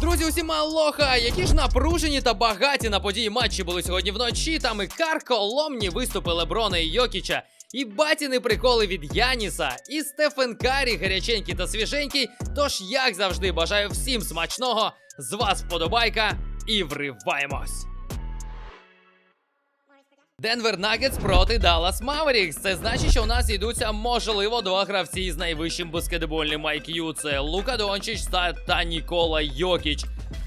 Друзі, усім алоха! Які ж напружені та багаті на події матчі були сьогодні вночі. Там і карколомні виступи Леброна і Йокіча, і батіни приколи від Яніса, і Стефен Карі гаряченький та свіженький. Тож, як завжди, бажаю всім смачного. З вас вподобайка і вриваємось! Денвер Нагетс проти Даллас Маверікс. Це значить, що у нас йдуться можливо два гравці з найвищим баскетбольним IQ. Це Лука Дончич та, та Нікола Йокіч.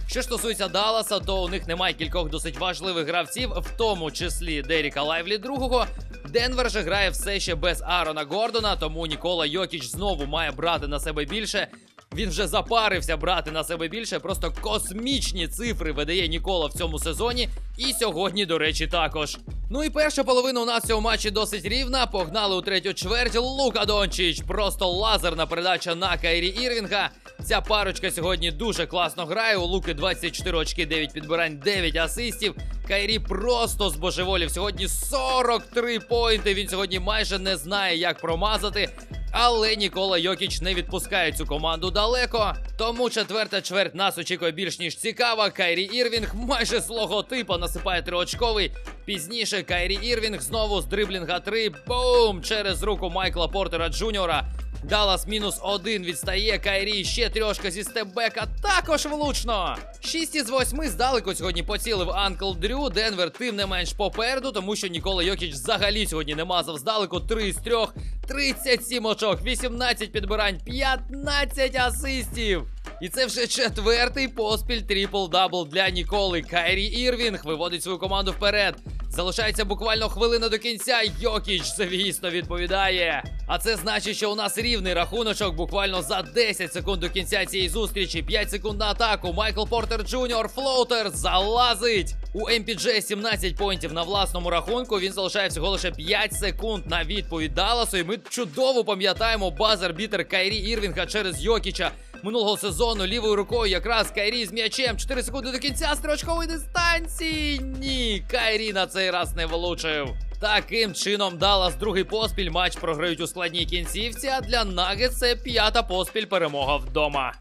Що стосується Далласа, то у них немає кількох досить важливих гравців, в тому числі Деріка Лайвлі другого. Денвер же грає все ще без Аарона Гордона, тому Нікола Йокіч знову має брати на себе більше. Він вже запарився брати на себе більше. Просто космічні цифри видає Нікола в цьому сезоні. І сьогодні, до речі, також. Ну і перша половина у нас в цьому матчі досить рівна. Погнали у третю чверть. Лука Дончич. Просто лазерна передача на Кайрі Ірвінга. Ця парочка сьогодні дуже класно грає. У Луки 24 очки, 9 підбирань, 9 асистів. Кайрі просто збожеволів. Сьогодні 43 поінти. Він сьогодні майже не знає, як промазати. Але Нікола Йокіч не відпускає цю команду далеко. Тому четверта чверть нас очікує більш ніж цікава. Кайрі Ірвінг майже з логотипа насипає триочковий. Пізніше Кайрі Ірвінг знову з дриблінга 3. Бум! Через руку Майкла Портера Джуніора. Даллас мінус один відстає. Кайрі ще трьошка зі степбека. Також влучно. 6 із 8 здалеку сьогодні поцілив Анкл Дрю. Денвер тим не менш попереду, тому що Нікола Йокіч взагалі сьогодні не мазав здалеку. 3 з 3. 37 очок, 18 підбирань, 15 асистів. І це вже четвертий поспіль трипл-дабл для Ніколи. Кайрі Ірвінг виводить свою команду вперед. Залишається буквально хвилина до кінця. Йокіч, звісно, відповідає. А це значить, що у нас рівний рахуночок буквально за 10 секунд до кінця цієї зустрічі. 5 секунд на атаку. Майкл Портер Джуніор флоутер залазить. У MPJ 17 поінтів на власному рахунку. Він залишає всього лише 5 секунд на відповідь Далласу. І ми чудово пам'ятаємо базар бітер Кайрі Ірвінга через Йокіча минулого сезону лівою рукою якраз Кайрі з м'ячем. 4 секунди до кінця строчкової дистанції. Ні, Кайрі на цей раз не влучив. Таким чином, Даллас другий поспіль матч програють у складній кінцівці. А для Нагетс це п'ята поспіль перемога вдома.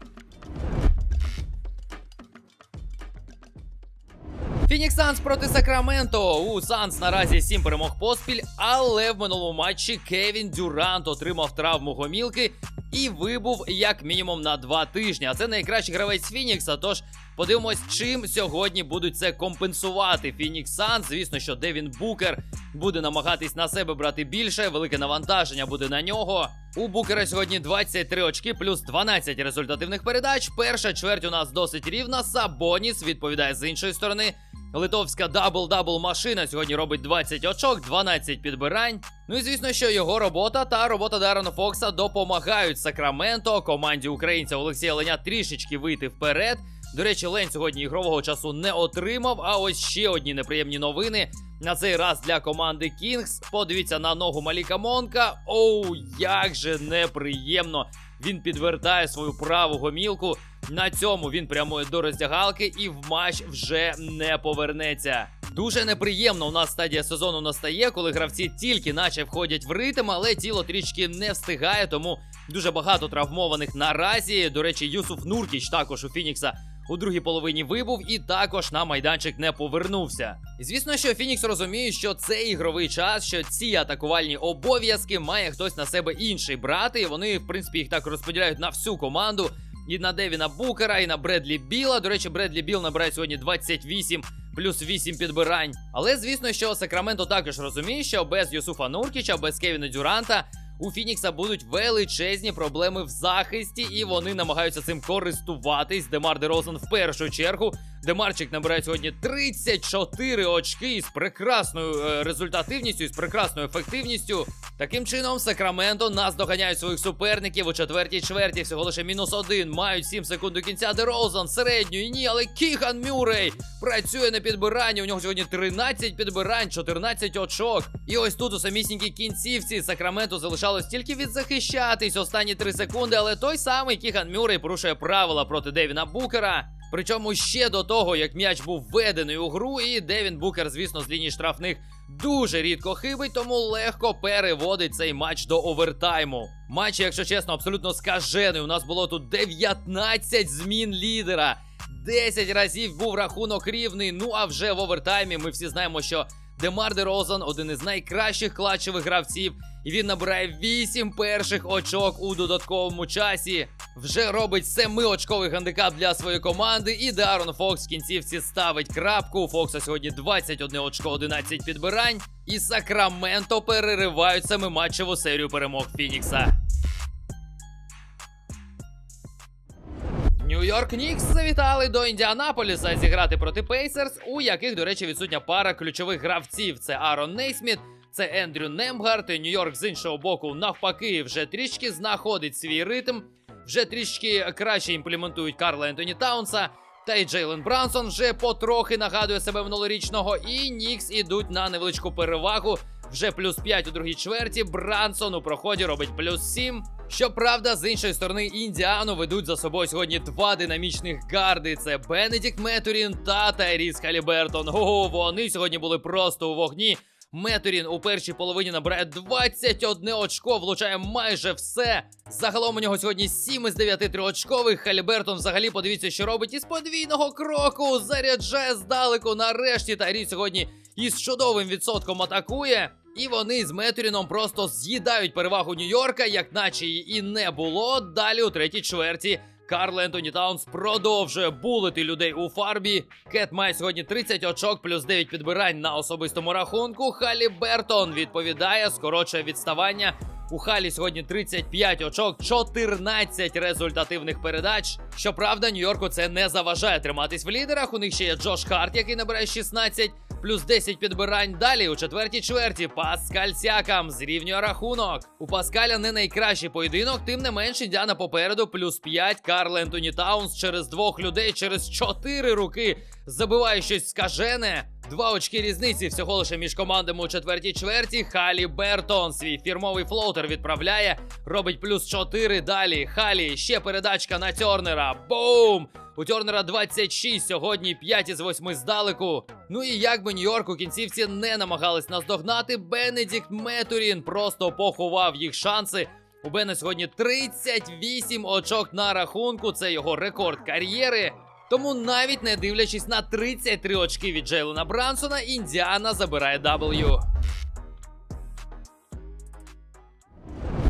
Фінікс Санс проти Сакраменто. У Санс наразі 7 перемог поспіль, але в минулому матчі Кевін Дюрант отримав травму гомілки і вибув як мінімум на 2 тижні. А це найкращий гравець Фінікса. Тож подивимось, чим сьогодні будуть це компенсувати. Фінікс Санс. Звісно, що Девін Букер буде намагатись на себе брати більше. Велике навантаження буде на нього. У Букера сьогодні 23 очки плюс 12 результативних передач. Перша чверть у нас досить рівна. Сабоніс відповідає з іншої сторони. Литовська дабл-дабл машина сьогодні робить 20 очок, 12 підбирань. Ну і звісно, що його робота та робота Дарена Фокса допомагають Сакраменто, команді українця Олексія Леня трішечки вийти вперед. До речі, Лень сьогодні ігрового часу не отримав. А ось ще одні неприємні новини. На цей раз для команди Кінгс. Подивіться на ногу Маліка Монка. Оу, як же неприємно. Він підвертає свою праву гомілку. На цьому він прямує до роздягалки і в матч вже не повернеться. Дуже неприємно у нас стадія сезону настає, коли гравці тільки наче входять в ритм, але тіло трішки не встигає, тому дуже багато травмованих наразі. До речі, Юсуф Нуркіч також у Фінікса у другій половині вибув і також на майданчик не повернувся. Звісно, що Фінікс розуміє, що це ігровий час, що ці атакувальні обов'язки має хтось на себе інший брати. І вони, в принципі, їх так розподіляють на всю команду. І на Девіна Букера, і на Бредлі Біла. До речі, Бредлі Біл набирає сьогодні 28 плюс 8 підбирань. Але звісно, що Сакраменто також розуміє, що без Юсуфа Нуркіча, без Кевіна Дюранта. У Фінікса будуть величезні проблеми в захисті, і вони намагаються цим користуватись. Демар Дерозен в першу чергу. Демарчик набирає сьогодні 34 очки із прекрасною е, результативністю, із прекрасною ефективністю. Таким чином, Сакраменто нас доганяють своїх суперників у четвертій чверті. Всього лише мінус один. Мають 7 секунд до кінця. Дерозан середньою. Ні, але Кіхан Мюррей працює на підбиранні. У нього сьогодні 13 підбирань, 14 очок. І ось тут у самісінькій кінцівці Сакраменто залишалось тільки відзахищатись останні 3 секунди. Але той самий Кіхан Мюррей порушує правила проти Девіна Букера. Причому ще до того, як м'яч був введений у гру, і Девін Букер, звісно, з лінії штрафних дуже рідко хибить, тому легко переводить цей матч до овертайму. Матч, якщо чесно, абсолютно скажений. У нас було тут 19 змін лідера. 10 разів був рахунок рівний. Ну а вже в овертаймі ми всі знаємо, що Демар Де Розан один із найкращих клатчевих гравців. І він набирає 8 перших очок у додатковому часі. Вже робить 7-очковий гандикап для своєї команди. І Дарон Фокс в кінцівці ставить крапку. У Фокса сьогодні 21 очко, 11 підбирань. І Сакраменто переривають семиматчеву серію перемог Фінікса. Нью-Йорк Нікс завітали до Індіанаполіса зіграти проти Пейсерс, у яких, до речі, відсутня пара ключових гравців: це Арон Нейсміт, це Ендрю Немгарт. І Нью-Йорк з іншого боку, навпаки, вже трішки знаходить свій ритм, вже трішки краще імплементують Карла Ентоні Таунса. Та й Джейлен Брансон вже потрохи нагадує себе минулорічного. І Нікс ідуть на невеличку перевагу. Вже плюс 5 у другій чверті. Брансон у проході робить плюс 7. Щоправда, з іншої сторони, Індіану ведуть за собою сьогодні два динамічних гарди: це Бенедікт Метурін та Тайріс Халібертон. Ого, вони сьогодні були просто у вогні. Метурін у першій половині набирає 21 очко, влучає майже все. Загалом у нього сьогодні 7 із 9 триочкових. Халібертон взагалі подивіться, що робить із подвійного кроку. Заряджає здалеку. Нарешті Тайріс сьогодні із чудовим відсотком атакує. І вони з Метуріном просто з'їдають перевагу Нью-Йорка, як наче її і не було. Далі у третій чверті Карл Ентоні Таунс продовжує булити людей у фарбі. Кет має сьогодні 30 очок, плюс 9 підбирань на особистому рахунку. Халі Бертон відповідає, скорочує відставання. У Халі сьогодні 35 очок, 14 результативних передач. Щоправда, Нью-Йорку це не заважає триматись в лідерах. У них ще є Джош Харт, який набирає 16, плюс 10 підбирань. Далі у четвертій чверті Паскальцякам зрівнює рахунок. У Паскаля не найкращий поєдинок, тим не менш Діана попереду, плюс 5. Карл Ентоні Таунс через двох людей, через чотири руки забиває щось скажене. Два очки різниці всього лише між командами у четвертій чверті. Халі Бертон свій фірмовий флоутер відправляє, робить плюс 4. Далі Халі ще передачка на Тернера. Бум! У Тернера 26, сьогодні 5 із 8 здалеку. Ну і як би Нью-Йорк у кінцівці не намагались наздогнати, Бенедікт Метурін просто поховав їх шанси. У Бена сьогодні 38 очок на рахунку. Це його рекорд кар'єри. Тому навіть не дивлячись на 33 очки від Джейлена Брансона, Індіана забирає W.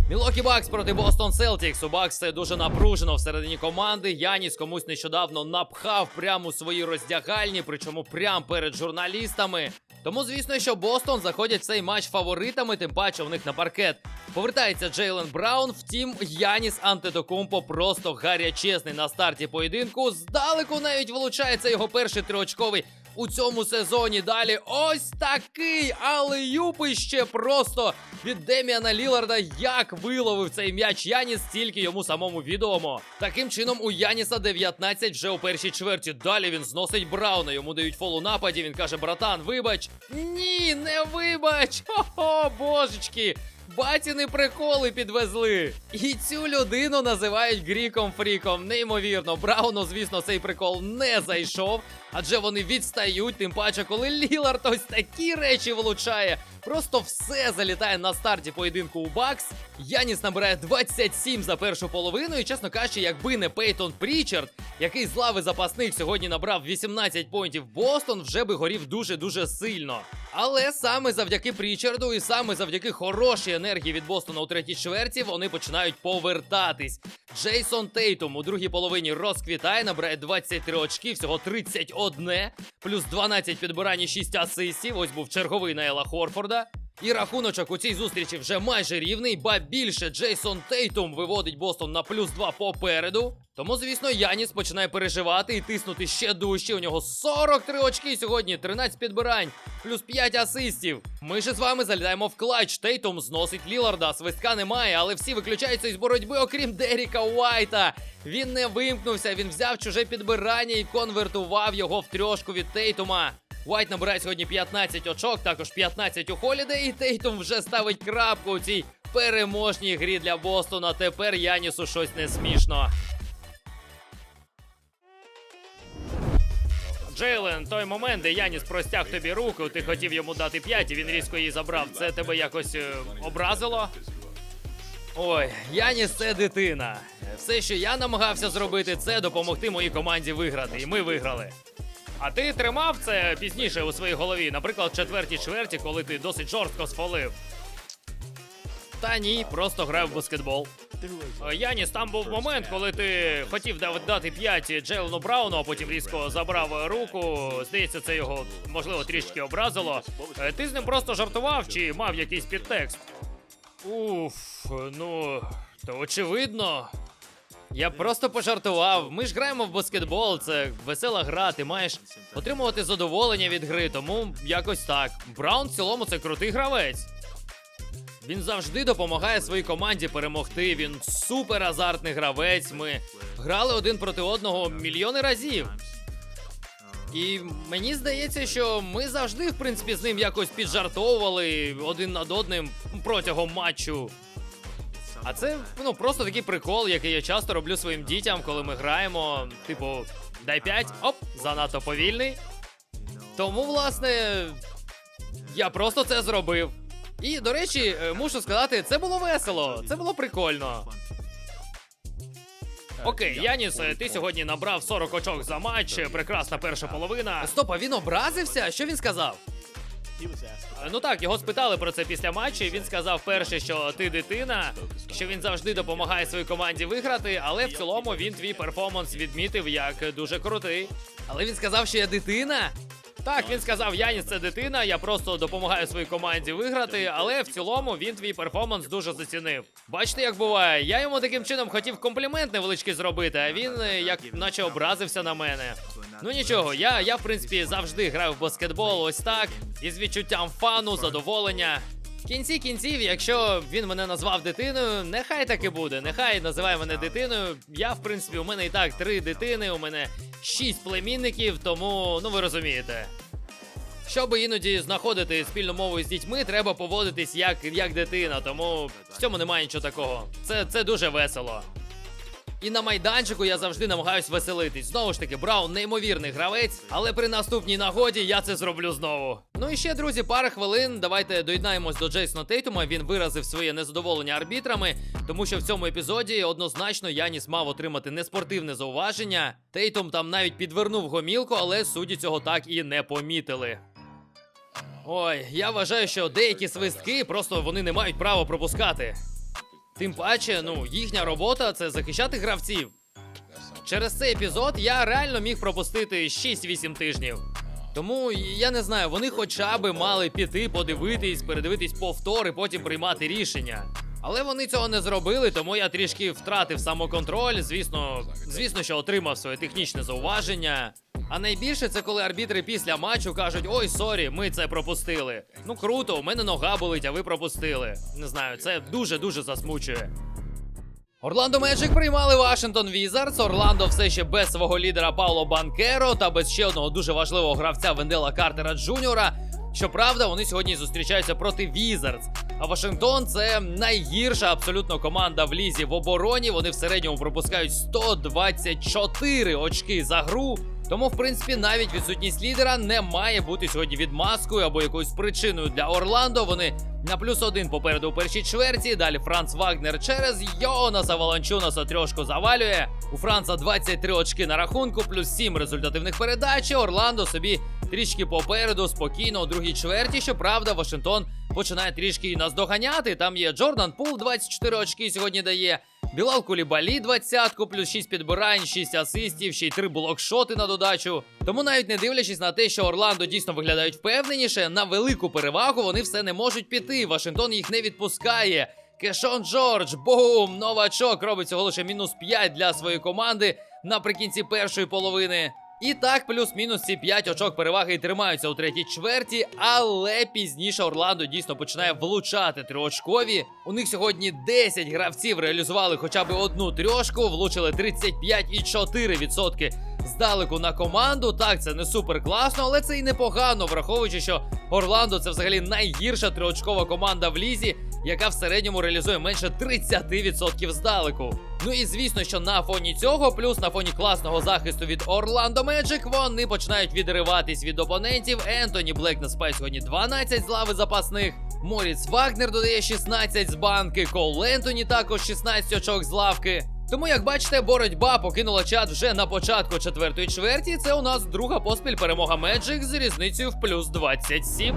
Мілокі Бакс проти Бостон Селтікс. У Бакс це дуже напружено всередині команди. Яніс комусь нещодавно напхав прямо у свої роздягальні, причому прямо перед журналістами. Тому, звісно, що Бостон заходять в цей матч фаворитами, тим паче в них на паркет. Повертається Джейлен Браун. Втім, Яніс Антетокумпо просто гарячезний на старті поєдинку. Здалеку навіть вилучається його перший триочковий у цьому сезоні. Далі ось такий, але юпище просто від Деміана Ліларда. Як виловив цей м'яч Яніс, тільки йому самому відомо. Таким чином, у Яніса 19 вже у першій чверті. Далі він зносить Брауна. Йому дають фол у нападі. Він каже: братан, вибач. Ні, не вибач. Хо-хо, божечки. Батіни приколи підвезли. І цю людину називають Гріком Фріком. Неймовірно, Брауну, звісно, цей прикол не зайшов, адже вони відстають, тим паче, коли Лілард ось такі речі влучає. Просто все залітає на старті поєдинку у Бакс. Яніс набирає 27 за першу половину. І, чесно кажучи, якби не Пейтон Прічард, який з лави запасних сьогодні набрав 18 поінтів Бостон, вже би горів дуже-дуже сильно. Але саме завдяки Прічарду і саме завдяки хорошій енергії від Бостона у третій чверті вони починають повертатись. Джейсон Тейтум у другій половині розквітає, набирає 23 очки, всього 31, плюс 12 підбирань і 6 асистів. Ось був черговий Найла Хорфорда. І рахуночок у цій зустрічі вже майже рівний, ба більше Джейсон Тейтум виводить Бостон на плюс 2 попереду. Тому, звісно, Яніс починає переживати і тиснути ще дужче. У нього 43 очки сьогодні, 13 підбирань, плюс 5 асистів. Ми ж з вами залітаємо в клатч. Тейтум зносить Ліларда. Свистка немає, але всі виключаються із боротьби, окрім Деріка Уайта. Він не вимкнувся, він взяв чуже підбирання і конвертував його в трьошку від Тейтума. Уайт набирає сьогодні 15 очок, також 15 у Холіде, і Тейтум вже ставить крапку у цій переможній грі для Бостона. Тепер Янісу щось не смішно. Джейлен, той момент, де Яніс простяг тобі руку, ти хотів йому дати 5, і він різко її забрав. Це тебе якось е, образило? Ой, Яніс це дитина. Все, що я намагався зробити, це допомогти моїй команді виграти, і ми виграли. А ти тримав це пізніше у своїй голові, наприклад, в четвертій чверті, коли ти досить жорстко сфолив. Та ні, просто грав в баскетбол. Е, Яніс, там був момент, коли ти хотів дати 5 Джейлену Брауну, а потім різко забрав руку. Здається, це його можливо трішки образило. Е, Ти з ним просто жартував чи мав якийсь підтекст? Уф, ну то очевидно. Я просто пожартував. Ми ж граємо в баскетбол, це весела гра, ти маєш отримувати задоволення від гри, тому якось так. Браун в цілому це крутий гравець. Він завжди допомагає своїй команді перемогти. Він супер азартний гравець. Ми грали один проти одного мільйони разів. І мені здається, що ми завжди, в принципі, з ним якось піджартовували один над одним протягом матчу. А це ну просто такий прикол, який я часто роблю своїм дітям, коли ми граємо. Типу, дай 5, оп, занадто повільний. Тому, власне, я просто це зробив. І, до речі, е, мушу сказати, це було весело, це було прикольно. Окей, Яніс, е, ти сьогодні набрав 40 очок за матч. е, Прекрасна перша половина. Стоп, а він образився? Що він сказав? Е, Ну так, його спитали про це після матчу. Він сказав перше, що ти дитина, що він завжди допомагає своїй команді виграти, але в цілому він твій перформанс відмітив як дуже крутий. Але він сказав, що я дитина. Так, він сказав, Яніс це дитина, я просто допомагаю своїй команді виграти, але в цілому він твій перформанс дуже зацінив. Бачите, як буває, я йому таким чином хотів комплімент невеличкий зробити, а він е, як наче образився на мене. Ну нічого, я, я в принципі завжди граю в баскетбол ось так, із відчуттям фану, задоволення. В кінці кінців, якщо він мене назвав дитиною, нехай так і буде. Нехай називає мене дитиною. Я, в принципі, у мене і так три дитини, у мене шість племінників, тому ну ви розумієте. Щоб іноді знаходити спільну мову з дітьми, треба поводитись як, як дитина, тому в цьому немає нічого такого. Це, це дуже весело. І на майданчику я завжди намагаюсь веселитись. Знову ж таки, Браун неймовірний гравець, але при наступній нагоді я це зроблю знову. Ну і ще, друзі, пара хвилин. Давайте доєднаємось до Джейсона Тейтума. Він виразив своє незадоволення арбітрами, тому що в цьому епізоді однозначно Яніс мав отримати неспортивне зауваження. Тейтум там навіть підвернув гомілку, але судді цього так і не помітили. Ой, я вважаю, що деякі свистки просто вони не мають права пропускати. Тим паче, ну, їхня робота це захищати гравців. Через цей епізод я реально міг пропустити 6-8 тижнів. Тому я не знаю, вони хоча б мали піти, подивитись, передивитись повтори, потім приймати рішення. Але вони цього не зробили, тому я трішки втратив самоконтроль. Звісно, звісно, що отримав своє технічне зауваження. А найбільше це коли арбітри після матчу кажуть: ой, сорі, ми це пропустили. Ну круто, у мене нога болить, а ви пропустили. Не знаю, це дуже дуже засмучує. Орландо Меджик приймали Вашингтон Візардс. Орландо все ще без свого лідера Пауло Банкеро та без ще одного дуже важливого гравця Вендела Картера Джуніора. Щоправда, вони сьогодні зустрічаються проти Візардс. А Вашингтон це найгірша абсолютно команда в лізі в обороні. Вони в середньому пропускають 124 очки за гру. Тому, в принципі, навіть відсутність лідера не має бути сьогодні відмазкою або якоюсь причиною для Орландо. Вони на плюс один попереду у першій чверті. Далі Франц Вагнер через Йонаса Волончунаса трьошку завалює. У Франца 23 очки на рахунку, плюс 7 результативних передач. Орландо собі трішки попереду, спокійно у другій чверті. Щоправда, Вашингтон починає трішки наздоганяти. Там є Джордан Пул, 24 очки сьогодні дає. Білал Кулібалі 20 плюс 6 підбирань, 6 асистів, ще й 3 блокшоти на додачу. Тому навіть не дивлячись на те, що Орландо дійсно виглядають впевненіше, на велику перевагу вони все не можуть піти. Вашингтон їх не відпускає. Кешон Джордж, бум! Новачок робить цього лише мінус 5 для своєї команди наприкінці першої половини. І так, плюс-мінус ці 5 очок переваги і тримаються у третій чверті, але пізніше Орландо дійсно починає влучати триочкові. У них сьогодні 10 гравців реалізували хоча б одну трьошку, влучили 35,4% здалеку на команду. Так, це не супер класно, але це і непогано, враховуючи, що Орландо це взагалі найгірша триочкова команда в лізі. Яка в середньому реалізує менше 30% здалеку. Ну і звісно, що на фоні цього, плюс на фоні класного захисту від Орландо Меджик, вони починають відриватись від опонентів. Ентоні Блек наспає сьогодні 12 з лави запасних. Моріц Вагнер додає 16 з банки. Кол Ентоні також 16 очок з лавки. Тому, як бачите, боротьба покинула чат вже на початку четвертої чверті. Це у нас друга поспіль перемога Меджик з різницею в плюс 27.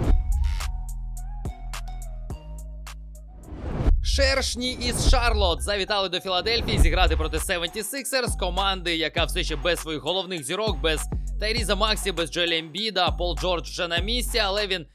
Шершні із Шарлот завітали до Філадельфії зіграти проти 76ers, команди, яка все ще без своїх головних зірок, без Тайріза Максі, без Джолі Ембіда. Пол Джордж вже на місці, але він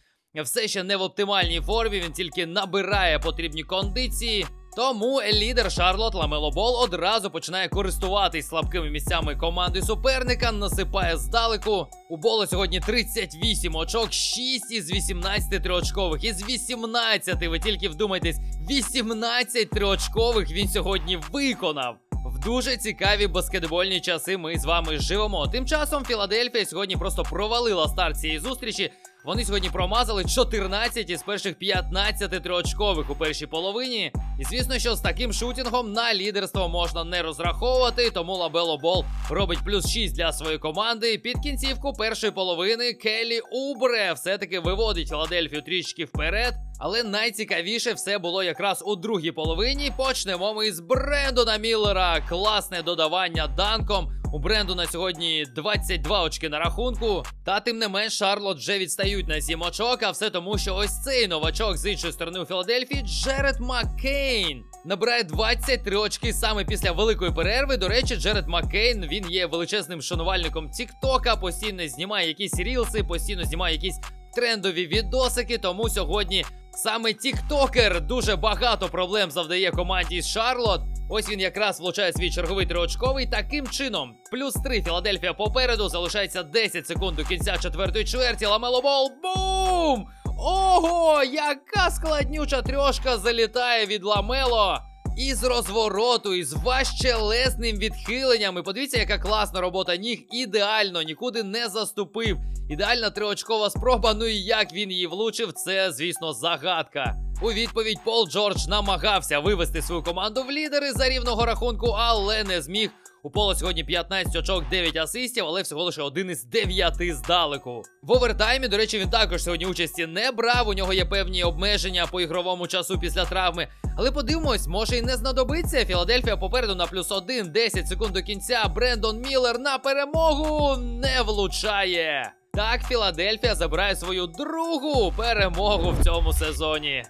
все ще не в оптимальній формі. Він тільки набирає потрібні кондиції. Тому лідер Шарлот Ламело Бол одразу починає користуватись слабкими місцями команди суперника, насипає здалеку. У Бола сьогодні 38 очок, 6 із 18 триочкових. Із 18, ви тільки вдумайтесь, 18 триочкових він сьогодні виконав. В дуже цікаві баскетбольні часи ми з вами живемо. Тим часом Філадельфія сьогодні просто провалила старт цієї зустрічі. Вони сьогодні промазали 14 із перших 15 триочкових у першій половині. І звісно, що з таким шутінгом на лідерство можна не розраховувати, тому Лабело Бол робить плюс 6 для своєї команди. Під кінцівку першої половини Келі Убре все-таки виводить Філадельфію трішки вперед. Але найцікавіше все було якраз у другій половині. Почнемо ми з Брендона Міллера. Класне додавання данком. У Бренду на сьогодні 22 очки на рахунку. Та тим не менш, Шарлот вже відстають на 7 очок, а все тому, що ось цей новачок з іншої сторони у Філадельфії Джеред Маккейн набирає 23 очки саме після великої перерви. До речі, Джеред Маккейн він є величезним шанувальником Тіктока, постійно знімає якісь рілси, постійно знімає якісь трендові відосики. Тому сьогодні саме Тіктокер дуже багато проблем завдає команді з Шарлот. Ось він якраз влучає свій черговий триочковий. Таким чином, плюс три Філадельфія попереду. Залишається 10 секунд до кінця четвертої чверті. Ламело бол. Бум! Ого! Яка складнюча трьошка залітає від Ламело! Із розвороту, із важчелесним відхиленням. І подивіться, яка класна робота ніг. Ідеально, нікуди не заступив. Ідеальна триочкова спроба. Ну і як він її влучив, це, звісно, загадка. У відповідь Пол Джордж намагався вивести свою команду в лідери за рівного рахунку, але не зміг. У Пола сьогодні 15 очок, 9 асистів, але всього лише один із 9 здалеку. В овертаймі, до речі, він також сьогодні участі не брав. У нього є певні обмеження по ігровому часу після травми. Але подивимось, може і не знадобиться. Філадельфія попереду на плюс 1, 10 секунд до кінця. Брендон Міллер на перемогу не влучає. Так, Філадельфія забирає свою другу перемогу в цьому сезоні.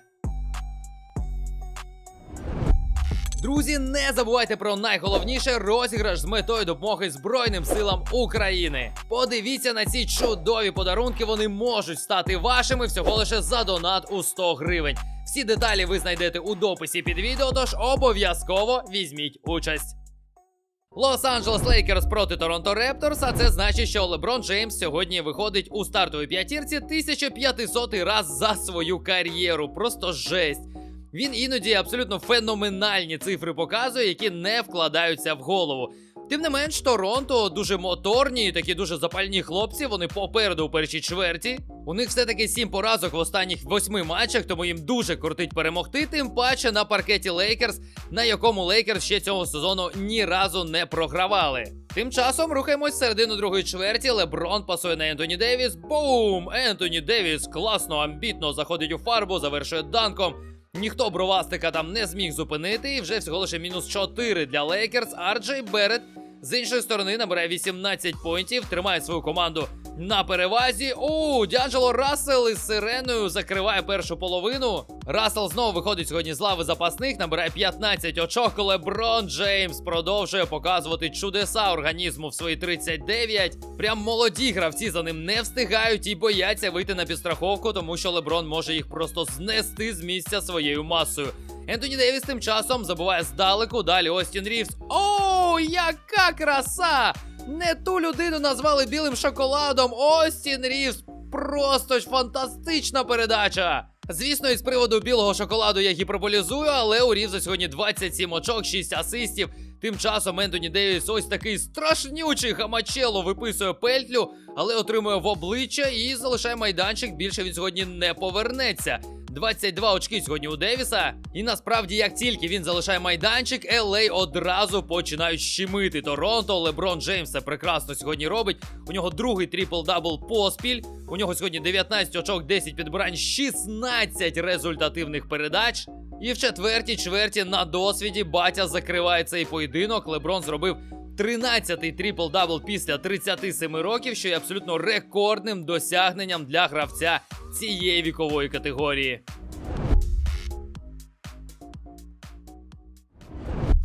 Друзі, не забувайте про найголовніше розіграш з метою допомоги Збройним силам України. Подивіться на ці чудові подарунки, вони можуть стати вашими всього лише за донат у 100 гривень. Всі деталі ви знайдете у дописі під відео, тож обов'язково візьміть участь. Лос-Анджелес Лейкерс проти Торонто Репторс, а це значить, що Леброн Джеймс сьогодні виходить у стартовій п'ятірці 1500 раз за свою кар'єру. Просто жесть. Він іноді абсолютно феноменальні цифри показує, які не вкладаються в голову. Тим не менш, Торонто дуже моторні, такі дуже запальні хлопці. Вони попереду у першій чверті. У них все-таки сім поразок в останніх восьми матчах, тому їм дуже кортить перемогти. Тим паче на паркеті Лейкерс, на якому Лейкерс ще цього сезону ні разу не програвали. Тим часом рухаємось середину другої чверті. Леброн пасує на Ентоні Девіс. Бум! Ентоні Девіс класно, амбітно заходить у фарбу, завершує данком. Ніхто бровастика там не зміг зупинити, і вже всього лише мінус 4 для Лейкерс. Арджей Берет з іншої сторони набирає 18 поінтів, тримає свою команду на перевазі. У Д'Анджело Рассел із сиреною закриває першу половину. Рассел знову виходить сьогодні з лави запасних, набирає 15 очок. Леброн Джеймс продовжує показувати чудеса організму в свої 39. Прям молоді гравці за ним не встигають і бояться вийти на підстраховку, тому що Леброн може їх просто знести з місця своєю масою. Ентоні Девіс тим часом забуває здалеку. Далі Остін Рівс. О, яка краса! Не ту людину назвали білим шоколадом. Остін Рівс. Просто ж фантастична передача. Звісно, із приводу білого шоколаду я гіперболізую, але у Рівза сьогодні 27 очок, 6 асистів. Тим часом Ентоні Девіс ось такий страшнючий гамачело виписує пельтлю, але отримує в обличчя і залишає майданчик. Більше він сьогодні не повернеться. 22 очки сьогодні у Девіса. І насправді, як тільки він залишає майданчик, LA одразу починають щемити Торонто. Леброн Джеймс це прекрасно сьогодні робить. У нього другий трипл-дабл поспіль. У нього сьогодні 19 очок, 10 підбирань, 16 результативних передач. І в четвертій чверті на досвіді батя закриває цей поєдинок. Леброн зробив 13-й трипл-дабл після 37 років, що є абсолютно рекордним досягненням для гравця цієї вікової категорії.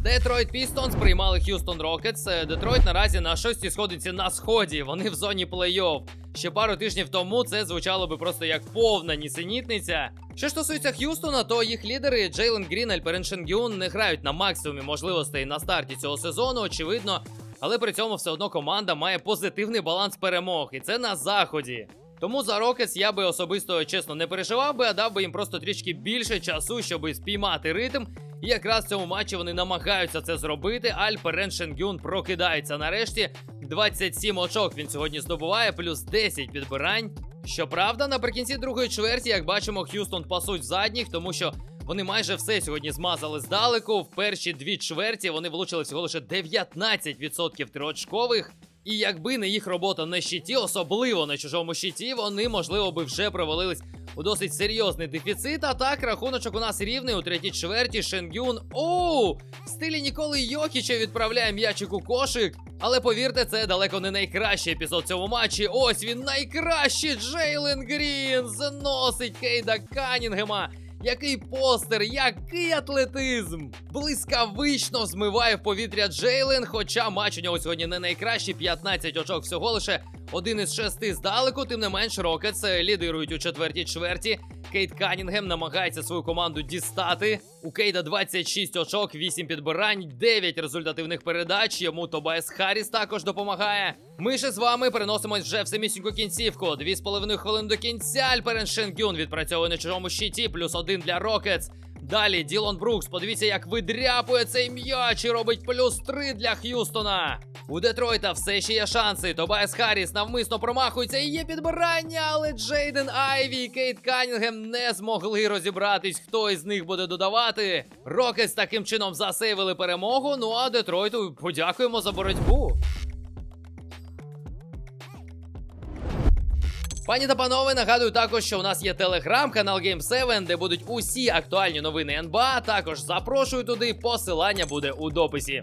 Детройт Пістонс приймали Х'юстон Рокетс. Е, Детройт наразі на шостій сходинці на сході. Вони в зоні плей-офф. Ще пару тижнів тому це звучало би просто як повна нісенітниця. Що ж стосується Х'юстона, то їх лідери Джейлен Грін, Альперен Шенгюн не грають на максимумі можливостей на старті цього сезону, очевидно. Але при цьому все одно команда має позитивний баланс перемог, і це на заході. Тому за Рокетс я би особисто чесно не переживав би, а дав би їм просто трішки більше часу, щоб спіймати ритм. Якраз в цьому матчі вони намагаються це зробити. Альперен Шенгюн прокидається нарешті. 27 очок він сьогодні здобуває, плюс 10 підбирань. Щоправда, наприкінці другої чверті, як бачимо, Х'юстон пасуть задніх, тому що вони майже все сьогодні змазали здалеку. В перші дві чверті вони влучили всього лише 19% триочкових. І якби не їх робота на щиті, особливо на чужому щиті, вони можливо би вже провалились у досить серйозний дефіцит. А так, рахуночок у нас рівний у третій чверті. Шенгюн. Оу! В стилі Ніколи Йокіча відправляє м'ячик у кошик. Але повірте, це далеко не найкращий епізод в цьому матчі. Ось він найкращий Джейлен Грін заносить Кейда Канінгема. Який постер, який атлетизм! Блискавично змиває в повітря Джейлен, хоча матч у нього сьогодні не найкращий, 15 очок всього лише один із шести здалеку. Тим не менш, Рокетс лідирують у четвертій чверті. Кейт Канінгем намагається свою команду дістати. У Кейда 26 очок, 8 підбирань, 9 результативних передач. Йому Тобайс Харріс також допомагає. Ми ще з вами переносимось вже в самісіньку кінцівку. Дві з половиною хвилин до кінця. Альперен Шенгюн відпрацьовує на чужому щиті, плюс один для Рокетс. Далі Ділон Брукс. Подивіться, як видряпує цей м'яч і робить плюс 3 для Х'юстона. У Детройта все ще є шанси. Тобайс Харріс навмисно промахується і є підбирання, але Джейден Айві і Кейт Канінгем не змогли розібратись, хто із них буде додавати. Рокетс таким чином засейвили перемогу. Ну а Детройту подякуємо за боротьбу. Пані та панове, нагадую також, що у нас є телеграм-канал Game 7, де будуть усі актуальні новини НБА. Також запрошую туди. Посилання буде у дописі.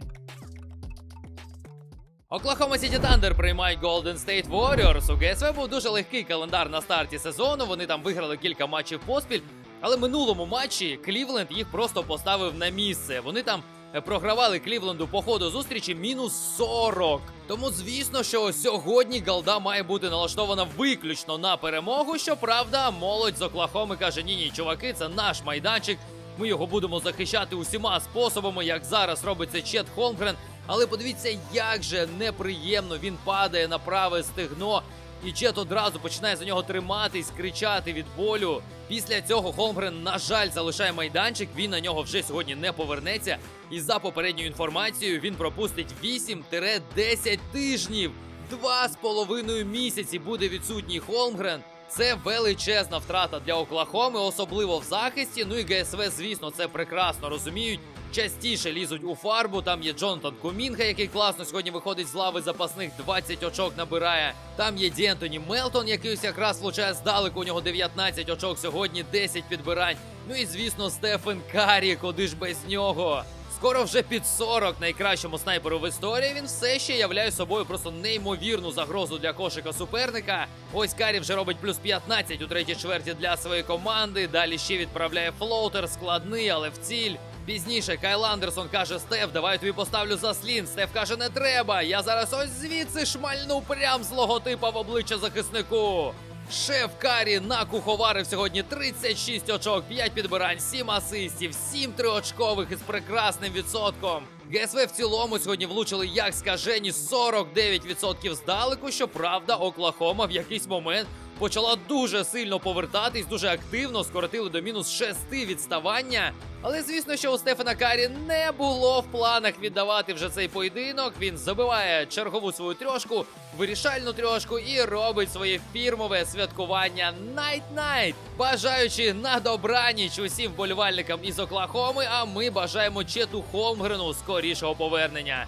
Оклахома Сіті Тандер приймають Golden State Warriors. У ГСВ був дуже легкий календар на старті сезону. Вони там виграли кілька матчів поспіль. Але минулому матчі Клівленд їх просто поставив на місце. Вони там програвали Клівленду по ходу зустрічі мінус 40. Тому, звісно, що сьогодні Галда має бути налаштована виключно на перемогу. Щоправда, молодь з Оклахоми каже: ні, ні, чуваки, це наш майданчик. Ми його будемо захищати усіма способами, як зараз робить це Чет Холмгрен. Але подивіться, як же неприємно він падає на праве стегно. І Чет одразу починає за нього триматись, кричати від болю. Після цього Холмгрен, на жаль, залишає майданчик. Він на нього вже сьогодні не повернеться. І за попередньою інформацією він пропустить 8-10 тижнів. Два з половиною місяці буде відсутній Холмгрен. Це величезна втрата для Оклахоми, особливо в захисті. Ну і ГСВ, звісно, це прекрасно розуміють. Частіше лізуть у фарбу. Там є Джонатан Кумінга, який класно сьогодні виходить з лави запасних, 20 очок набирає. Там є Дєнтоні Мелтон, який ось якраз влучає здалеку. У нього 19 очок сьогодні, 10 підбирань. Ну і звісно, Стефен Карі, куди ж без нього. Скоро вже під 40 найкращому снайперу в історії. Він все ще являє собою просто неймовірну загрозу для кошика суперника. Ось Карі вже робить плюс 15 у третій чверті для своєї команди. Далі ще відправляє флоутер, складний, але в ціль. Пізніше Кайл Андерсон каже: Стеф, давай тобі поставлю заслін. Стеф каже, не треба. Я зараз ось звідси шмальну прям з логотипа в обличчя захиснику. Шеф Карі накуховарив сьогодні 36 очок, 5 підбирань, 7 асистів, 7 триочкових із прекрасним відсотком. ГСВ в цілому сьогодні влучили як скажені 49% здалеку. Щоправда, Оклахома в якийсь момент почала дуже сильно повертатись, дуже активно, скоротили до мінус 6 відставання. Але звісно, що у Стефана Карі не було в планах віддавати вже цей поєдинок. Він забиває чергову свою трьошку, вирішальну трьошку і робить своє фірмове святкування Night, бажаючи на добраніч усім вболівальникам із Оклахоми. А ми бажаємо Чету Холмгрену скорішого повернення.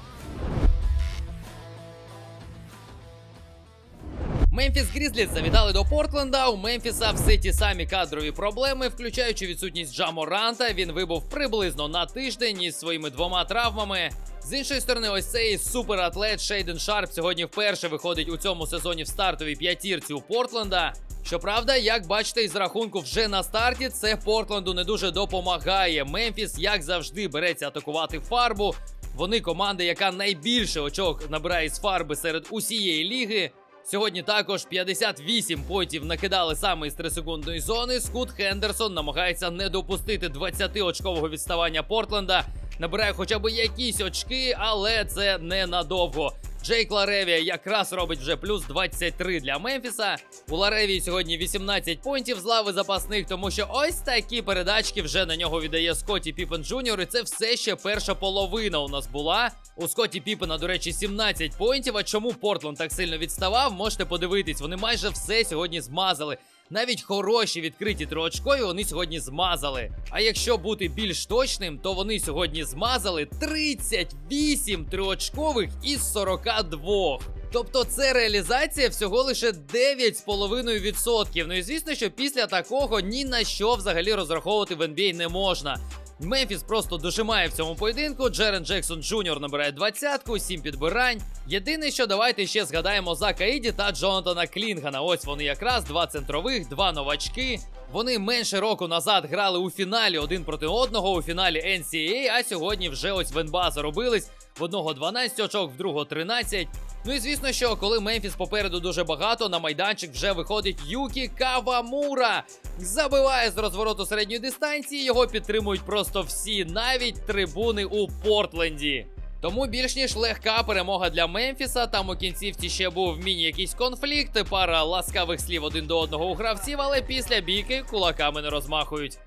Мемфіс Грізліс завітали до Портленда. У Мемфіса все ті самі кадрові проблеми, включаючи відсутність Джа Ранта. Він вибув приблизно на тиждень із своїми двома травмами. З іншої сторони, ось цей суператлет Шейден Шарп сьогодні вперше виходить у цьому сезоні в стартовій п'ятірці у Портленда. Щоправда, як бачите, із рахунку вже на старті це Портленду не дуже допомагає. Мемфіс, як завжди, береться атакувати фарбу. Вони команда, яка найбільше очок набирає з фарби серед усієї ліги. Сьогодні також 58 поінтів накидали саме із 3-секундної зони. Скут Хендерсон намагається не допустити 20-очкового відставання Портленда. Набирає хоча б якісь очки, але це ненадовго. Джейк Ларевія якраз робить вже плюс 23 для Мемфіса. У Ларевії сьогодні 18 пунктів з лави запасних, тому що ось такі передачки вже на нього віддає Скотті Піпен Джуніор. І це все ще перша половина у нас була. У Скотті Піпена, до речі, 17 пунктів. А чому Портленд так сильно відставав? Можете подивитись. Вони майже все сьогодні змазали. Навіть хороші відкриті троочкові вони сьогодні змазали. А якщо бути більш точним, то вони сьогодні змазали 38 триочкових із 42. Тобто це реалізація всього лише 9,5%. Ну і звісно, що після такого ні на що взагалі розраховувати в NBA не можна. Мемфіс просто дожимає в цьому поєдинку. Джерен Джексон Джуніор набирає двадцятку, сім підбирань. Єдине, що давайте ще згадаємо Зака Іді та Джонатана Клінгана. Ось вони якраз два центрових, два новачки. Вони менше року назад грали у фіналі один проти одного у фіналі NCAA, а сьогодні вже ось в НБА заробились. В одного 12 очок, в другого 13. Ну і звісно, що коли Мемфіс попереду дуже багато, на майданчик вже виходить Юкі Кавамура. Забиває з розвороту середньої дистанції. Його підтримують просто всі, навіть трибуни у Портленді. Тому більш ніж легка перемога для Мемфіса. Там у кінцівці ще був міні якийсь конфлікт, пара ласкавих слів один до одного у гравців, але після бійки кулаками не розмахують.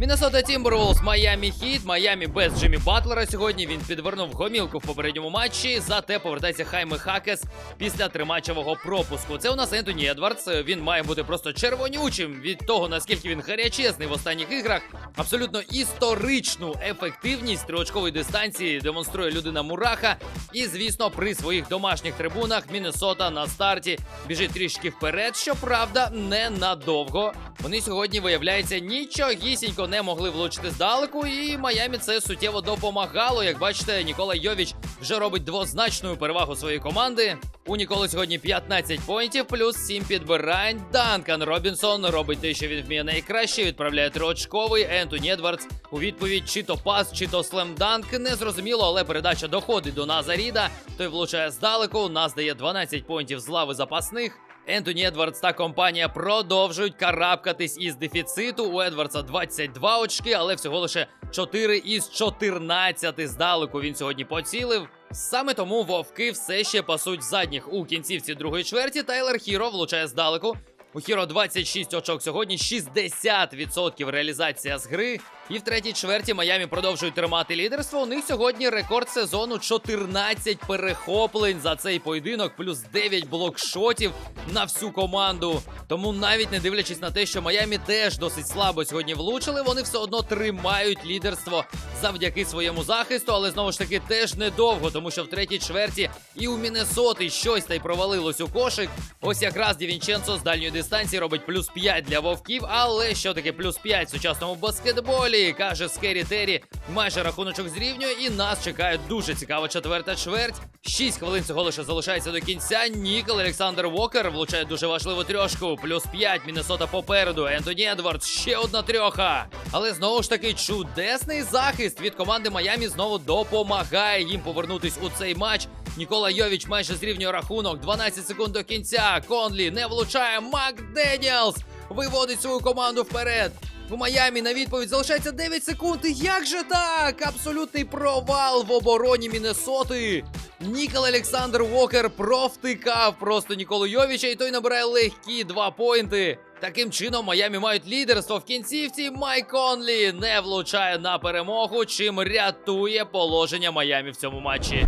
Міннесота Тімберволс, Майамі Хіт, Майамі без Джиммі Батлера сьогодні. Він підвернув гомілку в попередньому матчі. Зате повертається Хайме Хакес після триматчевого пропуску. Це у нас Ентоні Едвардс. Він має бути просто червонючим від того, наскільки він гарячесний в останніх іграх. Абсолютно історичну ефективність триочкової дистанції демонструє людина Мураха. І, звісно, при своїх домашніх трибунах Міннесота на старті біжить трішки вперед. Щоправда, ненадовго. Вони сьогодні, виявляється, нічогісінько не могли влучити здалеку, і Майамі це суттєво допомагало. Як бачите, Нікола Йовіч вже робить двозначну перевагу своєї команди. У Ніколи сьогодні 15 поінтів, плюс 7 підбирань. Данкан Робінсон робить те, що він вміє найкраще. Відправляє триочковий. Ентоні Едвардс у відповідь чи то пас, чи то слемданк. Не зрозуміло, але передача доходить до Назаріда. Той влучає здалеку. Нас дає 12 поінтів з лави запасних. Ентоні Едвардс та компанія продовжують карабкатись із дефіциту. У Едвардса 22 очки, але всього лише 4 із 14 здалеку він сьогодні поцілив. Саме тому вовки все ще пасуть задніх у кінцівці другої чверті. Тайлер Хіро влучає здалеку. У Хіро 26 очок сьогодні, 60% реалізація з гри. І в третій чверті Майамі продовжують тримати лідерство. У них сьогодні рекорд сезону 14 перехоплень за цей поєдинок, плюс 9 блокшотів на всю команду. Тому навіть не дивлячись на те, що Майамі теж досить слабо сьогодні влучили, вони все одно тримають лідерство завдяки своєму захисту, але знову ж таки теж недовго, тому що в третій чверті і у Міннесоти щось та й провалилось у кошик. Ось якраз Дівінченцо з дальньої дистанції робить плюс 5 для вовків. Але що таке плюс 5 в сучасному баскетболі? Каже Скері Террі. Майже рахуночок зрівнює, і нас чекає дуже цікава четверта чверть. 6 хвилин цього лише залишається до кінця. Нікол Олександр Вокер влучає дуже важливу трьошку. Плюс 5 Міннесота попереду. Ентоні Едвардс ще одна трьоха. Але знову ж таки чудесний захист від команди Майамі знову допомагає їм повернутись у цей матч. Нікола Йовіч майже зрівнює рахунок. 12 секунд до кінця. Конлі не влучає. Мак Деніелс виводить свою команду вперед. В Майамі на відповідь залишається 9 секунд. І Як же так? Абсолютний провал в обороні Міннесоти. Нікол Олександр Вокер провтикав просто Ніколу Йовіча, і той набирає легкі два поінти. Таким чином, Майамі мають лідерство в кінцівці. Майк Конлі не влучає на перемогу, чим рятує положення Майамі в цьому матчі.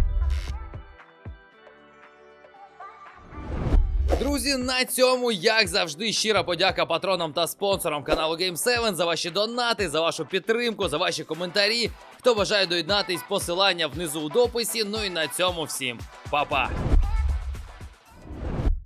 Друзі, на цьому, як завжди, щира подяка патронам та спонсорам каналу Game 7 за ваші донати, за вашу підтримку, за ваші коментарі. Хто бажає доєднатись, посилання внизу у дописі. Ну і на цьому всім па-па!